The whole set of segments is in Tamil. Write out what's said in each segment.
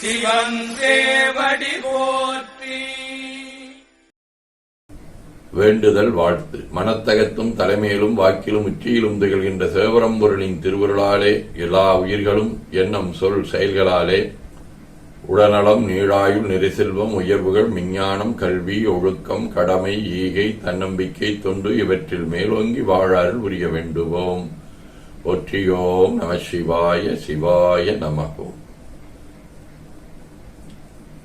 சிவன் போற்றி. வேண்டுதல் வாழ்த்து. மனத்தகத்தும் தலைமையிலும் வாக்கிலும் உச்சியிலும் திகழ்கின்ற சிவபரம்பொருளின் திருவருளாலே எல்லா உயிர்களும் எண்ணம் சொல் செயல்களாலே உடல்நலம் நீழாயுள் நெரிசெல்வம் உயர்வுகள் விஞ்ஞானம் கல்வி ஒழுக்கம் கடமை ஈகை தன்னம்பிக்கை தொண்டு இவற்றில் மேலோங்கி வாழாறு உரிய வேண்டுவோம். ஒற்றியோம் நம சிவாய சிவாய நமகோம்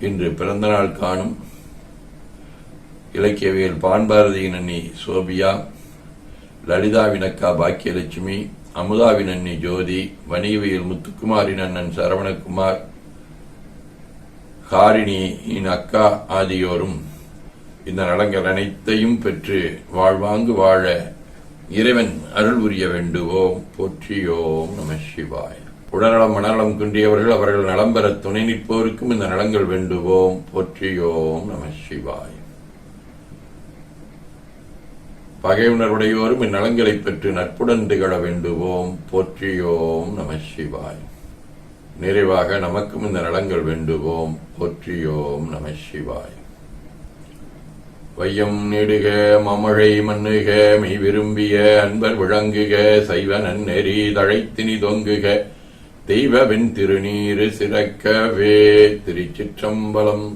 இன்று பிறந்தநாள் காணும் இலக்கியவியல் பான்பாரதியின் அண்ணி சோபியா லலிதாவின் அக்கா பாக்கியலட்சுமி அமுதாவின் அண்ணி ஜோதி வணிகவியல் முத்துக்குமாரின் அண்ணன் சரவணகுமார் ஹாரிணியின் அக்கா ஆகியோரும் இந்த நலங்கள் அனைத்தையும் பெற்று வாழ்வாங்கு வாழ இறைவன் அருள் புரிய வேண்டுவோம். போற்றியோம் நம சிவாய. உடல்நலம் மனநலம் குன்றியவர்கள் அவர்கள் நலம் பெற துணை நிற்போருக்கும் இந்த நலங்கள் வேண்டுவோம். போற்றியோம் நம சிவாய. பகையுணர்வுடையோரும் இந்நலங்களை பெற்று நட்புடன் திகழ வேண்டுவோம். போற்றியோம் நம சிவாய். நிறைவாக நமக்கும் இந்த நலங்கள் வேண்டுவோம். போற்றியோம் நம சிவாய். வையம் நெடுக மமழை மண்ணுக மெய் விரும்பிய அன்பர் விளங்குக சைவ நன்னெறி தழைத்தினி தொங்குக. தெய்வ வெண் திருநீரு சிறக்கவே திருச்சிற்றம்பலம்.